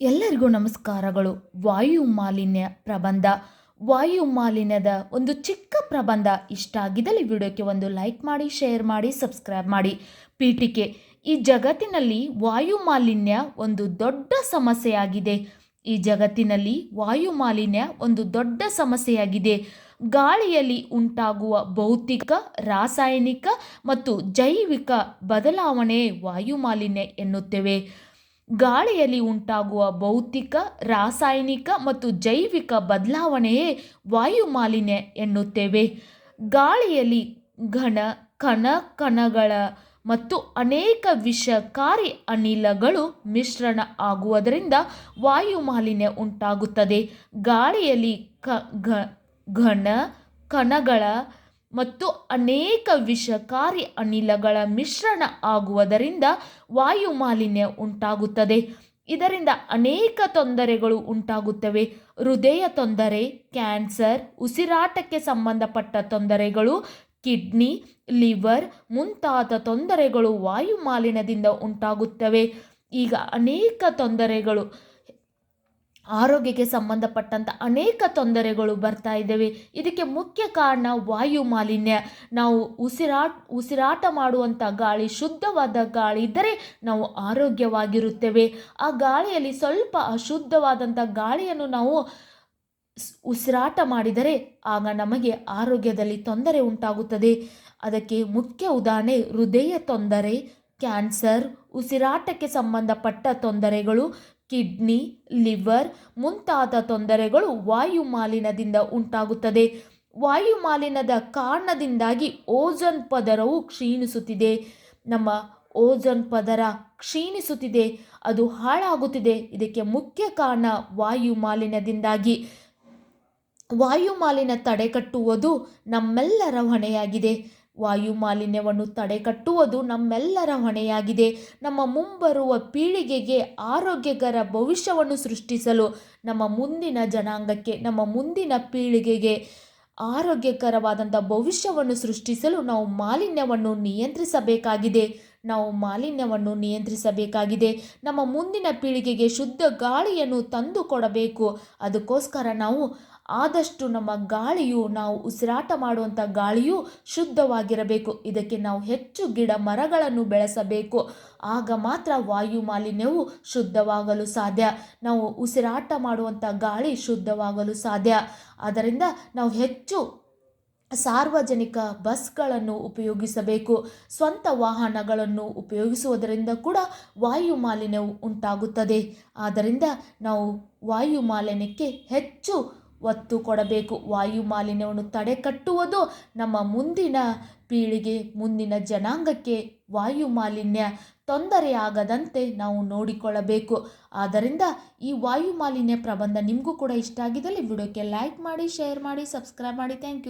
ಎಲ್ಲರಿಗೂ ನಮಸ್ಕಾರಗಳು. ವಾಯು ಮಾಲಿನ್ಯ ಪ್ರಬಂಧ. ವಾಯು ಮಾಲಿನ್ಯದ ಒಂದು ಚಿಕ್ಕ ಪ್ರಬಂಧ ಇಷ್ಟ ಆಗಿದ್ದಲ್ಲಿ ವಿಡಿಯೋಕ್ಕೆ ಒಂದು ಲೈಕ್ ಮಾಡಿ, ಶೇರ್ ಮಾಡಿ, ಸಬ್ಸ್ಕ್ರೈಬ್ ಮಾಡಿ. ಪೀಠಿಕೆ, ಈ ಜಗತ್ತಿನಲ್ಲಿ ವಾಯು ಮಾಲಿನ್ಯ ಒಂದು ದೊಡ್ಡ ಸಮಸ್ಯೆಯಾಗಿದೆ. ಈ ಜಗತ್ತಿನಲ್ಲಿ ವಾಯು ಮಾಲಿನ್ಯ ಒಂದು ದೊಡ್ಡ ಸಮಸ್ಯೆಯಾಗಿದೆ. ಗಾಳಿಯಲ್ಲಿ ಉಂಟಾಗುವ ಭೌತಿಕ, ರಾಸಾಯನಿಕ ಮತ್ತು ಜೈವಿಕ ಬದಲಾವಣೆ ವಾಯು ಮಾಲಿನ್ಯ ಎನ್ನುತ್ತೇವೆ. ಗಾಳಿಯಲ್ಲಿ ಉಂಟಾಗುವ ಭೌತಿಕ, ರಾಸಾಯನಿಕ ಮತ್ತು ಜೈವಿಕ ಬದಲಾವಣೆಯೇ ವಾಯು ಮಾಲಿನ್ಯ ಎನ್ನುತ್ತೇವೆ. ಗಾಳಿಯಲ್ಲಿ ಘನ, ಕಣ, ಕಣಗಳ ಮತ್ತು ಅನೇಕ ವಿಷಕಾರಿ ಅನಿಲಗಳು ಮಿಶ್ರಣ ಆಗುವುದರಿಂದ ವಾಯು ಮಾಲಿನ್ಯ ಉಂಟಾಗುತ್ತದೆ. ಗಾಳಿಯಲ್ಲಿ ಕ ಘನ, ಕಣಗಳ ಮತ್ತು ಅನೇಕ ವಿಷಕಾರಿ ಅನಿಲಗಳ ಮಿಶ್ರಣ ಆಗುವುದರಿಂದ ವಾಯು ಮಾಲಿನ್ಯ ಉಂಟಾಗುತ್ತದೆ. ಇದರಿಂದ ಅನೇಕ ತೊಂದರೆಗಳು ಉಂಟಾಗುತ್ತವೆ. ಹೃದಯ ತೊಂದರೆ, ಕ್ಯಾನ್ಸರ್, ಉಸಿರಾಟಕ್ಕೆ ಸಂಬಂಧಪಟ್ಟ ತೊಂದರೆಗಳು, ಕಿಡ್ನಿ, ಲಿವರ್ ಮುಂತಾದ ತೊಂದರೆಗಳು ವಾಯು ಮಾಲಿನ್ಯದಿಂದ ಉಂಟಾಗುತ್ತವೆ. ಈಗ ಅನೇಕ ತೊಂದರೆಗಳು ಆರೋಗ್ಯಕ್ಕೆ ಸಂಬಂಧಪಟ್ಟಂಥ ಅನೇಕ ತೊಂದರೆಗಳು ಬರ್ತಾ ಇದ್ದಾವೆ. ಇದಕ್ಕೆ ಮುಖ್ಯ ಕಾರಣ ವಾಯು ಮಾಲಿನ್ಯ. ನಾವು ಉಸಿರಾಟ ಉಸಿರಾಟ ಮಾಡುವಂಥ ಗಾಳಿ, ಶುದ್ಧವಾದ ಗಾಳಿ ಇದ್ದರೆ ನಾವು ಆರೋಗ್ಯವಾಗಿರುತ್ತೇವೆ. ಆ ಗಾಳಿಯಲ್ಲಿ ಸ್ವಲ್ಪ ಅಶುದ್ಧವಾದಂಥ ಗಾಳಿಯನ್ನು ನಾವು ಉಸಿರಾಟ ಮಾಡಿದರೆ ಆಗ ನಮಗೆ ಆರೋಗ್ಯದಲ್ಲಿ ತೊಂದರೆ ಉಂಟಾಗುತ್ತದೆ. ಅದಕ್ಕೆ ಮುಖ್ಯ ಉದಾಹರಣೆ, ಹೃದಯ ತೊಂದರೆ, ಕ್ಯಾನ್ಸರ್, ಉಸಿರಾಟಕ್ಕೆ ಸಂಬಂಧಪಟ್ಟ ತೊಂದರೆಗಳು ಕಿಡ್ನಿ, ಲಿವರ್ ಮುಂತಾದ ತೊಂದರೆಗಳು ವಾಯು ಮಾಲಿನ್ಯದಿಂದ ಉಂಟಾಗುತ್ತದೆ. ವಾಯು ಮಾಲಿನ್ಯದ ಕಾರಣದಿಂದಾಗಿ ಓಜೋನ್ ಪದರವು ಕ್ಷೀಣಿಸುತ್ತಿದೆ. ನಮ್ಮ ಓಜೋನ್ ಪದರ ಕ್ಷೀಣಿಸುತ್ತಿದೆ, ಅದು ಹಾಳಾಗುತ್ತಿದೆ. ಇದಕ್ಕೆ ಮುಖ್ಯ ಕಾರಣ ವಾಯು ಮಾಲಿನ್ಯದಿಂದಾಗಿ. ವಾಯು ಮಾಲಿನ್ಯ ತಡೆಗಟ್ಟುವುದು ನಮ್ಮೆಲ್ಲರ ಹೊಣೆಯಾಗಿದೆ. ವಾಯು ಮಾಲಿನ್ಯವನ್ನು ತಡೆಗಟ್ಟುವುದು ನಮ್ಮೆಲ್ಲರ ಹೊಣೆಯಾಗಿದೆ. ನಮ್ಮ ಮುಂಬರುವ ಪೀಳಿಗೆಗೆ ಆರೋಗ್ಯಕರ ಭವಿಷ್ಯವನ್ನು ಸೃಷ್ಟಿಸಲು ನಮ್ಮ ಮುಂದಿನ ಜನಾಂಗಕ್ಕೆ, ನಮ್ಮ ಮುಂದಿನ ಪೀಳಿಗೆಗೆ ಆರೋಗ್ಯಕರವಾದಂಥ ಭವಿಷ್ಯವನ್ನು ಸೃಷ್ಟಿಸಲು ನಾವು ಮಾಲಿನ್ಯವನ್ನು ನಿಯಂತ್ರಿಸಬೇಕಾಗಿದೆ. ನಾವು ಮಾಲಿನ್ಯವನ್ನು ನಿಯಂತ್ರಿಸಬೇಕಾಗಿದೆ. ನಮ್ಮ ಮುಂದಿನ ಪೀಳಿಗೆಗೆ ಶುದ್ಧ ಗಾಳಿಯನ್ನು ತಂದು ಕೊಡಬೇಕು ಅದಕ್ಕೋಸ್ಕರ ನಾವು ಆದಷ್ಟು ನಮ್ಮ ಗಾಳಿಯು, ನಾವು ಉಸಿರಾಟ ಮಾಡುವಂಥ ಗಾಳಿಯು ಶುದ್ಧವಾಗಿರಬೇಕು. ಇದಕ್ಕೆ ನಾವು ಹೆಚ್ಚು ಗಿಡ ಮರಗಳನ್ನು ಬೆಳೆಸಬೇಕು. ಆಗ ಮಾತ್ರ ವಾಯು ಮಾಲಿನ್ಯವು ಶುದ್ಧವಾಗಲು ಸಾಧ್ಯ. ನಾವು ಉಸಿರಾಟ ಮಾಡುವಂಥ ಗಾಳಿ ಶುದ್ಧವಾಗಲು ಸಾಧ್ಯ. ಆದ್ದರಿಂದ ನಾವು ಹೆಚ್ಚು ಸಾರ್ವಜನಿಕ ಬಸ್ಗಳನ್ನು ಉಪಯೋಗಿಸಬೇಕು. ಸ್ವಂತ ವಾಹನಗಳನ್ನು ಉಪಯೋಗಿಸುವುದರಿಂದ ಕೂಡ ವಾಯು ಮಾಲಿನ್ಯವು ಉಂಟಾಗುತ್ತದೆ. ಆದ್ದರಿಂದ ನಾವು ವಾಯು ಮಾಲಿನ್ಯಕ್ಕೆ ಹೆಚ್ಚು ಒತ್ತು ಕೊಡಬೇಕು. ವಾಯು ಮಾಲಿನ್ಯವನ್ನು ತಡೆಗಟ್ಟುವುದು ನಮ್ಮ ಮುಂದಿನ ಪೀಳಿಗೆ, ಮುಂದಿನ ಜನಾಂಗಕ್ಕೆ ವಾಯು ಮಾಲಿನ್ಯ ತೊಂದರೆಯಾಗದಂತೆ ನಾವು ನೋಡಿಕೊಳ್ಳಬೇಕು. ಆದ್ದರಿಂದ ಈ ವಾಯು ಮಾಲಿನ್ಯ ಪ್ರಬಂಧ ನಿಮಗೂ ಕೂಡ ಇಷ್ಟ ಆಗಿದ್ದಲ್ಲಿ ವಿಡಿಯೋಕ್ಕೆ ಲೈಕ್ ಮಾಡಿ ಶೇರ್ ಮಾಡಿ ಸಬ್ಸ್ಕ್ರೈಬ್ ಮಾಡಿ. Thank you